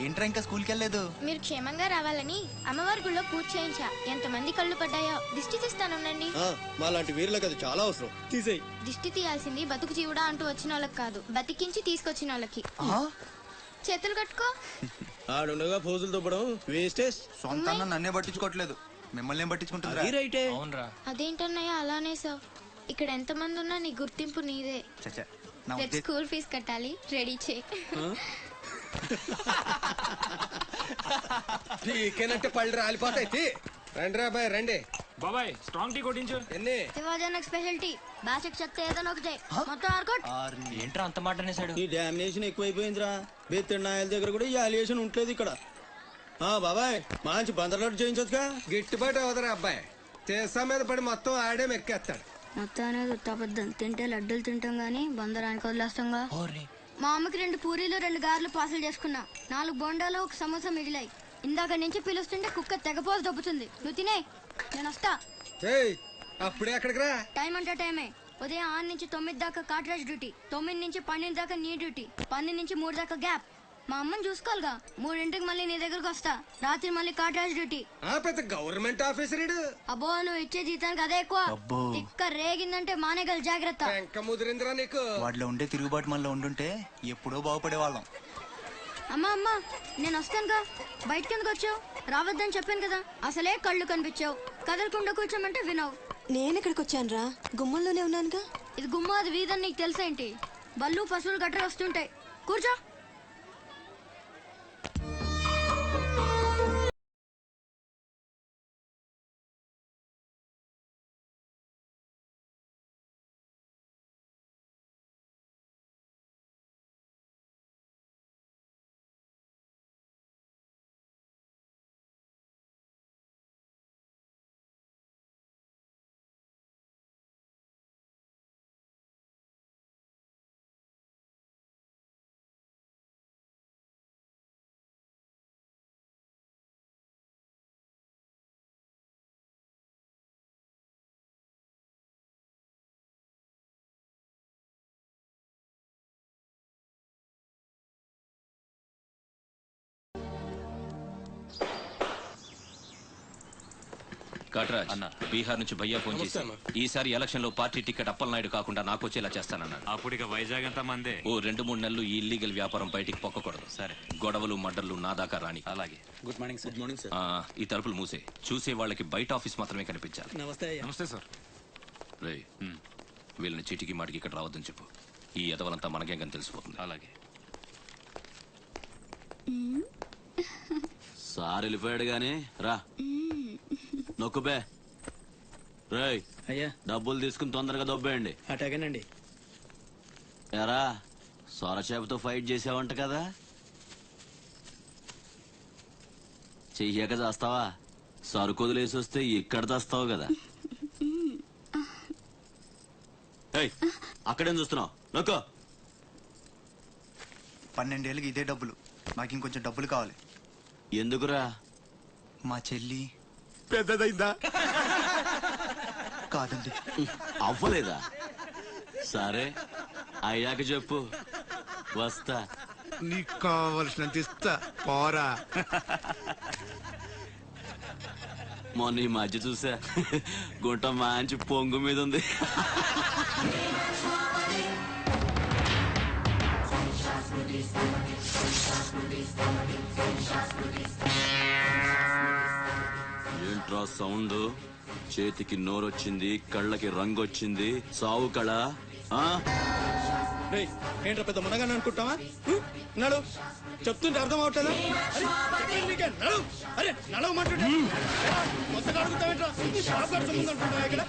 ఏంట్రా ఇంకా స్కూల్కి వెళ్ళలేదు మీరు క్షేమంగా రావాలని అమ్మవారి గుళ్ళో పూజ చేయించా. ఎంతమంది కళ్ళు పడ్డాయో. దిష్టి తీస్తానుండండి ఆ, మాలాంటి వీరులకు అది చాలా అవసరం. తీసేయి. దిష్టి తీయాల్సింది బతుకు జీవుడా అంటూ వచ్చిన వాళ్ళకి కాదు. బతికించి తీసుకొచ్చిన వాళ్ళకి ఆ? చేతులు కట్టుకో. ఆడుండగా ఫోజులు తొప్పడం వేస్టేజ్. సొంత అన్న నన్నే పట్టించుకోవట్లేదు. మిమ్మల్ని ఏం పట్టించుకుంటుందిరా? రైటే అదేంటన్నయ్య అలానే సార్ ఇక్కడ ఎంతమంది ఉన్నా నీ గుర్తింపు నీదే. నా స్కూల్ ఫీజు కట్టాలి. రెడీ చేయి. పీకేనంటే పళ్ళు రాలిపోతాయి. తీ. రండి రా బాయ్ రండి. బాబాయ్ స్ట్రాంగ్ టీ కొట్టించు. ఎన్ని? శివాజనక్ స్పెషాలిటీ బాసక్ చెత్త ఏదైనా ఒకటే మొత్తం ఆర్కోట్. ఏంట్రా అంత మాట అనేసాడు ఈ డామినేషన్ ఎక్కువైపోయిందిరా. బెత్తడి నాయల దగ్గర కూడా ఈ అలియేషన్ ఉంటలేదు ఇక్కడ. ఆ బాబాయ్ మంచి బందర్లాట్ చేయించొచ్చుగా. గిట్టుబాటు అవదరా అబ్బాయి. చేసా మీద పడి మొత్తం ఆడే మెక్కేస్తాడు. మొత్తం అనేది ఉత్తాపద్దం. తింటే లడ్డూలు తింటాం గానీ బందరానికి వదిలేస్తాంగా. మా అమ్మకి రెండు పూరీలు రెండు గారెలు పార్సల్ చేసుకున్నా. నాలుగు బొండాలు ఒక సమోసా మిగిలాయి. ఇందాక నుంచి పిలుస్తుంటే కుక్క తెగపోసి దొబ్బుతుంది. నువ్వు తినే. నేను వస్తా. అప్పుడే అక్కడికి రా? టైం అంటే టైమే. ఉదయం ఆరు నుంచి తొమ్మిది దాకా కాట్రాజ్ డ్యూటీ. తొమ్మిది నుంచి పన్నెండు దాకా నీ డ్యూటీ. పన్నెండు నుంచి మూడు దాకా గ్యాప్. మా అమ్మని చూసుకోవాలిగా. మూడింటికి మళ్ళీ నీ దగ్గరకు వస్తా. రాత్రి మళ్ళీ కాట్రాజ్ డ్యూటీ. ఆ పెద్ద గవర్నమెంట్ ఆఫీసర్ ఇడు అబ్బో నువ్వు ఇచ్చే జీతానికి అదే ఎక్కువ. అబ్బో. తిక్క రేగిందంటే మానేగల జాగ్రత్త. వెంక ముదిరిందిరా నీకు. వాటిలో ఉండే తిరుగుబాటు మనలో ఉండుంటే ఎప్పుడో బాగుపడే వాళ్ళం అమ్మా అమ్మా నేను వస్తానుగా. బయటికి ఎందుకు వచ్చావు? రావద్దని చెప్పాను కదా. అసలే కళ్ళు కనిపించావు. కదలకుండా కూర్చోమంటే వినవు. నేను ఇక్కడికి వచ్చాను రా గుమ్మంలోనే ఉన్నానుగా. ఇది గుమ్మాది వీధని నీకు తెలుసేంటి బళ్ళు పశువులు గట్రా వస్తుంటాయి. కూర్చో. కాట్రాజ్ అన్న. బీహార్ నుంచి భయ్యా ఫోన్ చేసి ఈసారి ఎలక్షన్లో పార్టీ టికెట్ అప్పలనాయుడు కాకుండా నాకు వచ్చేలా చేస్తానన్నాడు అప్పుడు ఇక వైజాగ్ అంతా మందే. ఓ రెండు మూడు నెలలు ఈ ఇల్లీగల్ వ్యాపారం బయటికి పొక్కకూడదు. సరే. గొడవలు మడ్డర్లు నా దాకా రాని. అలాగే. Good morning sir good morning sir ఈ తలుపులు మూసే. చూసే వాళ్ళకి బయట ఆఫీస్ మాత్రమే కనిపించాలి. నమస్తే నమస్తే సార్ రే వీళ్ళని చీటికి మాటికి ఇక్కడ రావద్దని చెప్పు. ఈ ఎదవలంతా మనకేం కానీ తెలిసిపోతుంది. అలాగే. సార్ వెళ్ళిపోయాడు గాని రా నొక్కుబే రేయ్ అయ్యా. డబ్బులు తీసుకుని తొందరగా దొబ్బేయండి. అటాగేనండి. ఎరా సొరచేపతో ఫైట్ చేసావంట కదా? చెయ్యాక చేస్తావా? సరుకు వదిలేసి వస్తే ఇక్కడ తెస్తావు కదా. ఏయ్, అక్కడేం చూస్తున్నావు? నొక్కో. పన్నెండేళ్ళకి ఇదే డబ్బులు. నాకు ఇంకొంచెం డబ్బులు కావాలి. ఎందుకురా? మా చెల్లి పెద్దదైందా? కాదండి. అవ్వలేదా? సరే అయ్యాక చెప్పు. వస్తా. నీకు కావలసినంత ఇస్తా. పోరా. మొన్న ఈ మధ్య చూసా. గుంట మంచి పొంగు మీద ఉంది. ఏంట్రా సౌండ్? చేతికి నోరొచ్చింది కళ్ళకి రంగు వచ్చింది సావు కళ ఆ? రేయ్ ఏంట్రా పెద్ద మునగాని అనుకుంటావా? నడు. చెప్తుంటే అర్థం అవట్లేదా? అరే, చెప్పేది నీకే, నడు. అరే నడవ మాట్లాడు. కొత్తగా అడుగుతావేంట్రా షాప్ ఇక్కడ?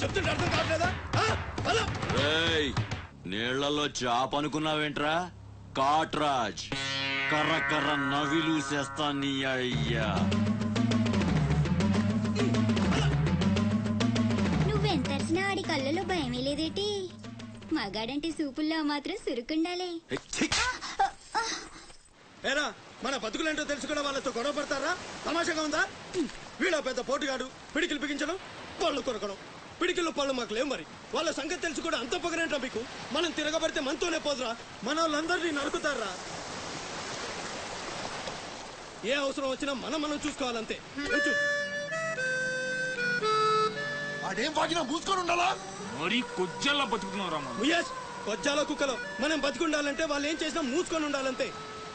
చెప్తుంటే అర్థం కావట్లేదా? ఆ? నీళ్ళలో చాప అనుకున్నావేంట్రా? కాట్రాజ్ కర్ర కర్ర నవిలూసేస్తా నీ అయ్యా. నువ్వెంతరిసినా ఆడి కళ్ళలో భయమే లేదేటి? మగాడంటే సూపుల్లో మాత్రం సురుకుండాలే! ఏరా మన బతుకులేంటో తెలుసుకున్న వాళ్ళతో గొడవ పడతారా? తమాషాగా ఉందా? వీళ్ళ పెద్ద పోటుగాడు. పిడికిలు బిగించడం పళ్ళు కొరకడం. పిడికిల్లో పళ్ళు మాకు లేవు మరి? వాళ్ళ సంగతి తెలిసి కూడా అంత పొగరేంట్రా మీకు? మనం తిరగబడితే మనతోనే పోదురా. మన వాళ్ళందరినీ నరుకుతారా ఏ అవసరం వచ్చినా మనం మనం చూసుకోవాలంతే. ఆడేం వాగినా మూసుకొని ఉండాలా? మరీ కొజ్జల్లా బతుకుతున్నావు రామా ముయేష్ కుక్కలో. మనం బతికుండాలంటే వాళ్ళు ఏం చేసినా మూసుకొని ఉండాలంతే.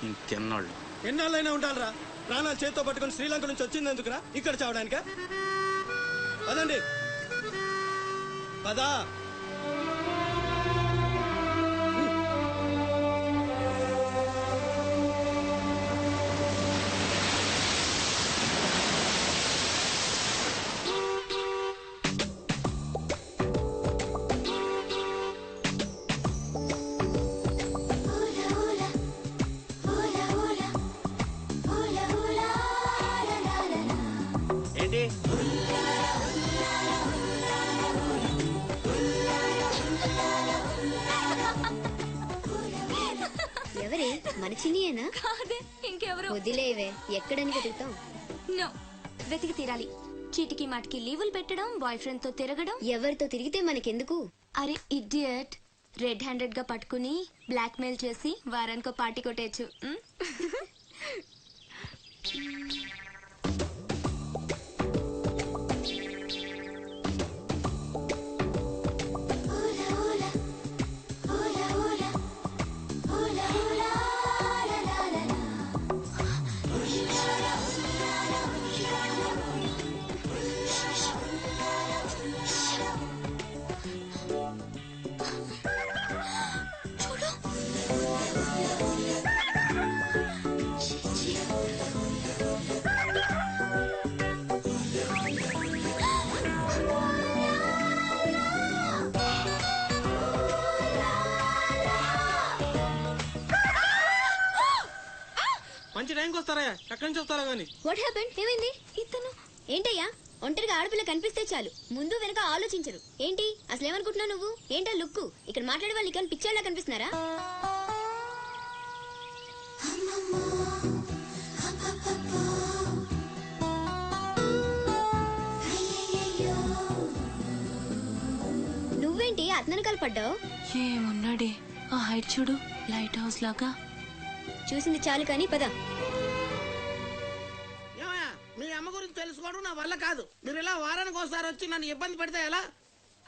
ఇంకెన్నాళ్ళు? ఎన్నాళ్ళైనా ఉండాలిరా. ప్రాణాలు చేత్తో పట్టుకొని శ్రీలంక నుంచి వచ్చిందెందుకురా ఇక్కడ చావడానిక? పదండి. పదా ఎక్కడని వెతుకుతాం. నో. వెతికి తీరాలి. చీటికి మాటికి లీవులు పెట్టడం బాయ్ ఫ్రెండ్తో తిరగడం. ఎవరితో తిరిగితే మనకెందుకు? అరే ఇడియట్ రెడ్ హ్యాండెడ్గా పట్టుకుని బ్లాక్ మెయిల్ చేసి వారానికో పార్టీ కొట్టేయచ్చు. ఎక్కడి నుంచి వస్తారా కానీ వాట్ హ్యాపెన్ ఏమైంది? ఇతను? ఏంటయ్యా? ఒంటరిగా ఆడపిల్ల కనిపిస్తే చాలు. ముందు వెనక ఆలోచించరు. ఏంటి? అసలు ఏమనుకుంటున్నావు నువ్వు? ఏంటా లుక్కు? ఇక్కడ మాట్లాడే వాళ్ళు ఇక్కడ పిక్చర్లా కనిపిస్తున్నారా? నువ్వేంటి? అతనకాలు పడ్డావు ఏమున్నాడే? ఆ హైట్ చూడు. లైట్ హౌస్ లాగా. చూసింది చాలు కానీ పద. వచ్చి నన్ను ఇబ్బంది పెడితే ఎలా?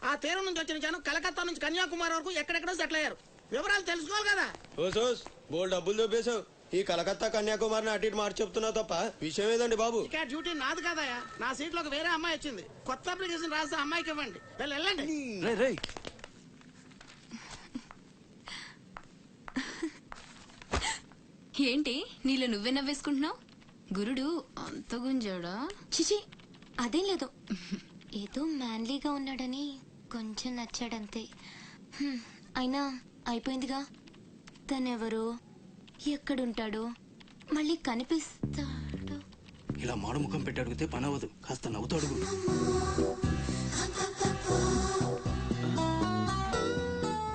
ఆ తీరం నుంచి వచ్చిన జనం కలకత్తా నుంచి కన్యాకుమారి వరకు ఎక్కడెక్కడో సెటిల్ అయ్యారు. వివరాలు తెలుసుకోవాలి కదా? బోల్ డబ్బులు దొబ్బేశావు. ఈ కలకత్తా కన్యాకుమారిని అటు ఇటు మార్చి చెప్తున్నావు తప్ప విషయం ఏదండి బాబు? ఇక డ్యూటీ నాది కదయ్యా. నా సీట్లోకి వేరే అమ్మాయి వచ్చింది. కొత్త అప్లికేషన్ రాస్తే అమ్మాయికి ఇవ్వండి. వెళ్ళి వెళ్ళండి. ఏంటి? నీలో నువ్వే నవ్వేసుకుంటున్నావు? గురుడు అంత గుంజాడా? చిచి అదేం లేదు. ఏదో మ్యాన్లీగా ఉన్నాడని కొంచెం నచ్చాడంతే. హ్మ్, అయినా అయిపోయిందిగా. తనెవరో ఎక్కడుంటాడో మళ్ళీ కనిపిస్తాడు. ఇలా మాడు ముఖం పెట్టి అడిగితే పని అవ్వదు. కాస్త నవ్వుతూ అడుగు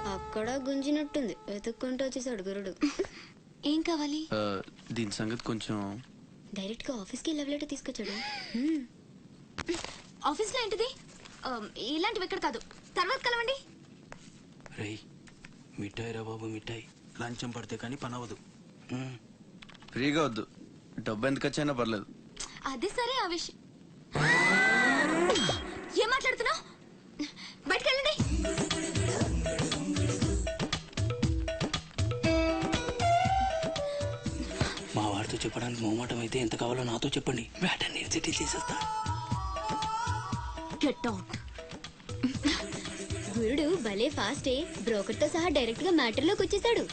అక్కడ గుంజినట్టుంది. వెతుక్కుంటూ వచ్చేసాడు గురుడు. ఏం కావాలి? ఆ, దీని సంగతి కొంచెం డైరెక్ట్గా ఆఫీస్కి లవ్ లెటర్ తీసుకొచ్చాడు ఆఫీస్లో ఏంటిది? ఇలాంటివి ఎక్కడ కాదు. తర్వాత కలవండి. రేయ్ మిఠాయి రా బాబు మిఠాయి. లంచం పడితే కానీ పని అవ్వదు. ఫ్రీగా వద్దు. డబ్బు ఎందుకు వచ్చైనా పర్లేదు. అది సరే ఆ విషయం ఏం మాట్లాడుతున్నావు? బయటకు వెళ్ళండి మా వాడితో చెప్పడానికి మొహమాటం అయితే ఎంత కావాలో నాతో చెప్పండి. వేటని సెటిల్ చేసేస్తా. గెట్ అవుట్ గురుడు భలే ఫాస్టే బ్రోకర్తో సహా డైరెక్ట్గా మ్యాటర్లోకి వచ్చేసాడు.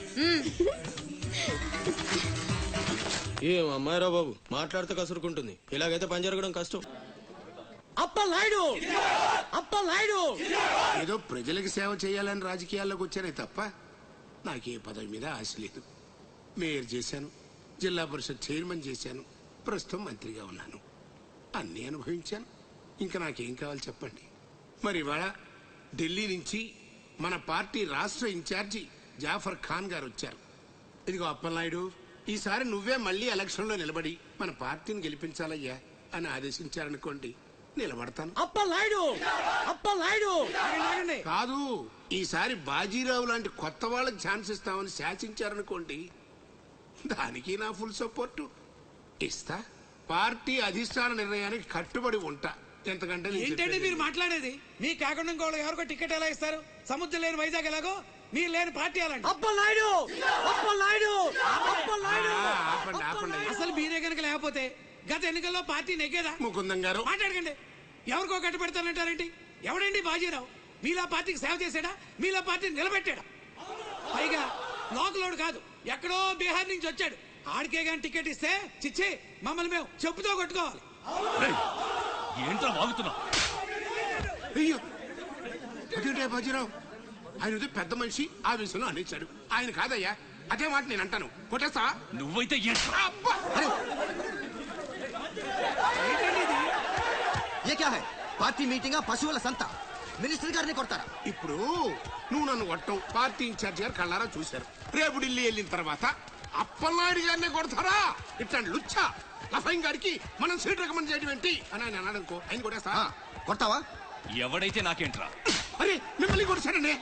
ఏం అమ్మాయిరా బాబు? మాట్లాడితే కసురుకుంటుంది. ఇలాగైతే పని జరగడం కష్టం. అప్ప నాయుడు అప్ప నాయుడు ఏదో ప్రజలకు సేవ చేయాలని రాజకీయాల్లోకి వచ్చానే తప్ప నాకే పదవి మీద ఆశ లేదు. మేయర్ చేశాను జిల్లా పరిషత్ చైర్మన్ చేశాను ప్రస్తుతం మంత్రిగా ఉన్నాను. అన్నీ అనుభవించాను. ఇంకా నాకేం కావాలి చెప్పండి? మరి ఇవాళ ఢిల్లీ నుంచి మన పార్టీ రాష్ట్ర ఇన్ఛార్జి జాఫర్ ఖాన్ గారు వచ్చారు. ఇదిగో అప్పలనాయుడు ఈసారి నువ్వే మళ్ళీ ఎలక్షన్లో నిలబడి మన పార్టీని గెలిపించాలయ్యా అని ఆదేశించారనుకోండి నిలబడతాను. ఆగండి, ఆగండి. కాదు ఈసారి బాజీరావు లాంటి కొత్త వాళ్ళకి ఛాన్స్ ఇస్తామని శాసించారనుకోండి దానికి నా ఫుల్ సపోర్ట్. ఇస్తా. పార్టీ అధిష్టాన నిర్ణయానికి కట్టుబడి ఉంటా. ఎంతకంటే నేను ఏంటండి చెప్పేది మీరు మాట్లాడేది? మీ కాకుండా ఇంకోళ్ళు ఎవరికో టికెట్ ఎలా ఇస్తారు? సముద్రం లేని వైజాగ్ ఎలాగో? మీరు లేని పార్టీ అలాంటి అప్పలాయుడు అప్పలాయుడు అప్పలాయుడు ఆ, ఆపండి ఆపండి. అసలు మీరే కనుక లేకపోతే గత ఎన్నికల్లో పార్టీ నెగ్గేదా? ముకుందం గారు. మాట్లాడకండి. ఎవరికో కట్టు పెడతానంటారేంటి ఎవడండి బాజీరావు? మీలా పార్టీకి సేవ చేశాడా? మీలా పార్టీని నిలబెట్టాడా? పైగా లోకలోడు కాదు. ఎక్కడో బీహార్ నుంచి వచ్చాడు. ఆడికే గాని టికెట్ ఇస్తే చిచ్చి మమ్మల్ని మేము చెప్పుతో కొట్టుకోవాలి. ఏంట్రా వాగుతున్నావు అయ్యో! అదేంటే బాజీరావు? ఆయన ఏదో పెద్ద మనిషి ఆ విషయంలో అనేచ్చాడు ఆయన కాదయ్యా అదే మాట నేను అంటాను. కొట్టేస్తా? నువ్వైతే ఏంట్రా? అబ్బా! అరే, ఏ క్యా హై? పార్టీ మీటింగ్ పశువుల సంత. మినిస్టర్ గారిని కొడతారా? ఇప్పుడు నువ్వు నన్ను కొట్టం పార్టీ ఇన్ఛార్జ్ గారు కళ్ళారా చూశారు. రేపు ఢిల్లీ వెళ్ళిన తర్వాత అప్పలనాయుడు గారిని కొడతారా? ఇట్లాంటి లుచ్చా లఫైన్ గారికి మనం సీట్ రికమెండ్ చేయడం ఏంటి? అని ఆయన అన్నాడు అనుకో ఆయన కొట్టేస్తా కొడతావా? ఎవడైతే నాకేంట్రా? అరే మిమ్మల్ని కొట్టాడండి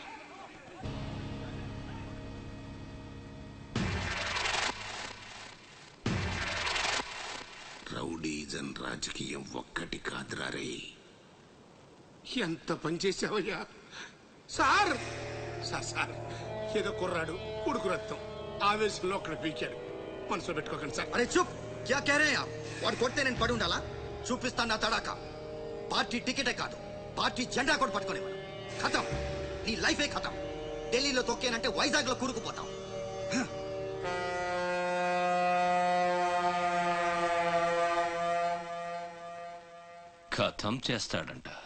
రౌడీజన్ రాజకీయం ఒక్కటి కాదురా రే. ఎంత పనిచేసావయ్యా సార్! సార్ సార్ ఏదో కుర్రాడు ఉడుకు రక్తం. ఆవేశంలో అక్కడ పీకాడు మనసు పెట్టుకోకండి సార్. అరే చూప్. క్యా క్యారే వాడు కొడితే నేను పడి ఉండాలా? చూపిస్తాను నా తడాక. పార్టీ టికెటే కాదు. పార్టీ జెండా కూడా పట్టుకోలేము ఖతం. నీ లైఫే ఖతం. ఢిల్లీలో తొక్కేనంటే వైజాగ్లో కూరుకుపోతాం. కథం చేస్తాడంట.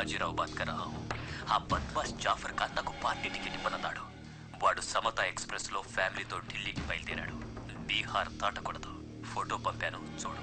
बाजीराव बात कर रहा हूँ ఆ బద్మాష్ జాఫర్ ఖాన్ నాకు పార్టీ టికెట్ ఇవ్వనన్నాడు వాడు సమత ఎక్స్ప్రెస్ లో ఫ్యామిలీతో ఢిల్లీకి బయలుదేరాడు బీహార్ దాటకూడదు ఫోటో పంపాను చూడు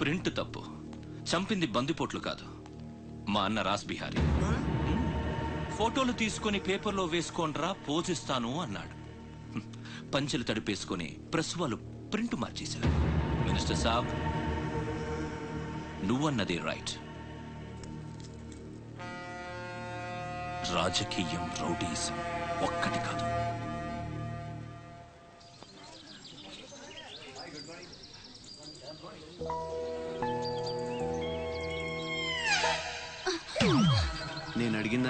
ప్రింట్ తప్పు. చంపింది బందిపోట్లు కాదు. మా అన్న రాస్ బిహారీ. ఫోటోలు తీసుకొని పేపర్లో వేసుకోండ్రా పోజిస్తాను అన్నాడు. పంచెలు తడిపేసుకొని ప్రెస్ వాళ్ళు ప్రింట్ మార్చేశారు. మినిస్టర్ సాబ్ నువ్వన్నది రైట్. రాజకీయం రౌడీజం ఒక్కటి కాదు.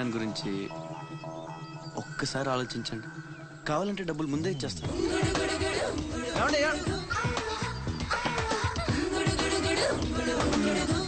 దాని గురించి ఒక్కసారి ఆలోచించండి. కావాలంటే డబ్బులు ముందే ఇచ్చేస్తాను. ఏమండి?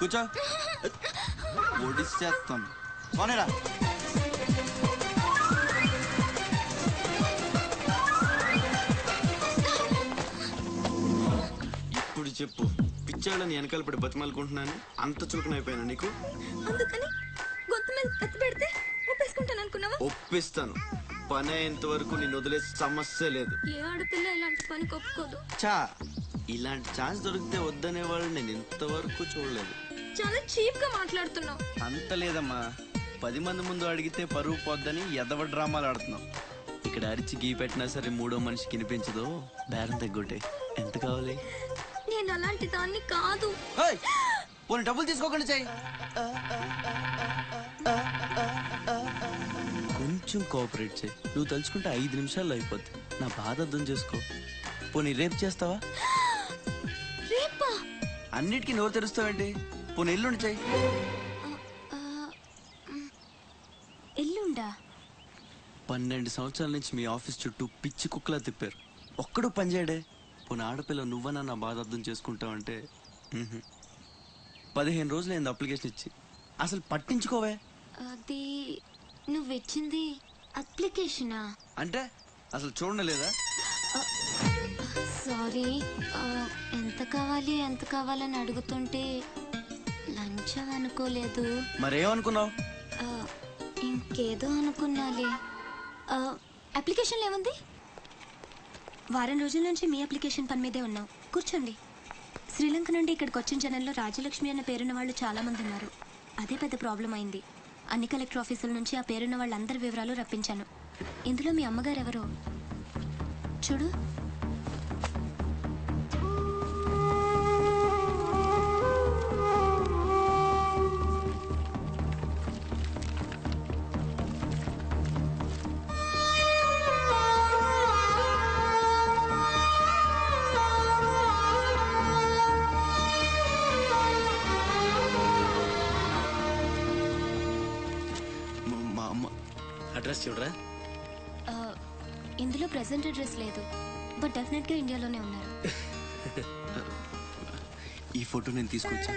కూర్చో. ఒడిసేస్తాను పోనేరా. ఇప్పుడు చెప్పు పిచ్చాడని వెనకాల పడి బతిమాలుకుంటున్నాను అంత చులకనైపోయాను నీకు? అందుకని గొంతు మీద కత్తి పెడితే ఒప్పేసుకుంటాను అనుకున్నావా? ఒప్పిస్తాను. పని అయ్యేంత వరకు నేను వదిలే సమస్య లేదు. ఏ ఆడపిల్ల ఇలాంటి పని ఒప్పుకోదు? చా ఇలాంటి ఛాన్స్ దొరికితే వద్దనే వాళ్ళు నేను ఇంతవరకు చూడలేదు. చాలా చీప్గా మాట్లాడుతున్నావు. అంత లేదమ్మా. పది మంది ముందు అడిగితే పరువు పోద్దని ఎదవ డ్రామాలు ఆడుతున్నాం. ఇక్కడ అరిచి గీ పెట్టినా సరే మూడో మనిషికి వినిపించదు బేరం తగ్గొట్టే. ఎంత కావాలి? నేను అలాంటి దాన్ని కాదు. పోనీ డబ్బులు తీసుకోకుండా చెయ్యి కొంచెం కోఆపరేట్ చేయి. నువ్వు తలుచుకుంటే ఐదు నిమిషాల్లో అయిపోద్ది. నా బాధ అర్థం చేసుకో. పోనీ రేపు చేస్తావా? రేపా? అన్నిటికీ నోరు తెరుస్తావేంటి? పోనీ ఎల్లుండి చెయ్యి. ఎల్లుండా పన్నెండు సంవత్సరాల నుంచి మీ ఆఫీస్ చుట్టూ పిచ్చి కుక్కలా తిప్పారు. ఒక్కడు పనిచేయడే పోనీ ఆడపిల్ల నువ్వన్నా నా బాధ అర్థం చేసుకుంటావంటే మ్హూ. పదిహేను రోజులు అయింది అప్లికేషన్ ఇచ్చి. అసలు పట్టించుకోవే. అది నువ్వు ఇచ్చింది అప్లికేషనా? అంటే అసలు చూడలేదా? సారీ ఎంత కావాలి ఎంత కావాలని అడుగుతుంటే లంచం అనుకోలేదు మరేమనుకున్నావు ఇంకేదో అనుకున్నాలే. ఆ, అప్లికేషన్లో ఏముంది? వారం రోజుల నుంచి మీ అప్లికేషన్ పని మీదే ఉన్నాం. కూర్చోండి. శ్రీలంక నుండి ఇక్కడికి వచ్చిన జనంలో రాజలక్ష్మి అన్న పేరున్న వాళ్ళు చాలా మంది ఉన్నారు. అదే పెద్ద ప్రాబ్లం అయింది. అన్ని కలెక్టర్ ఆఫీసుల నుంచి ఆ పేరున్న వాళ్ళందరి వివరాలు రప్పించాను. ఇందులో మీ అమ్మగారు ఎవరు చూడు. అడ్రస్ చూడరా? ఇందులో ప్రెసెంట్ అడ్రస్ లేదు. బట్ డెఫినెట్గా ఇండియాలోనే ఉన్నారు. ఈ ఫోటో నేను తీసుకొచ్చా?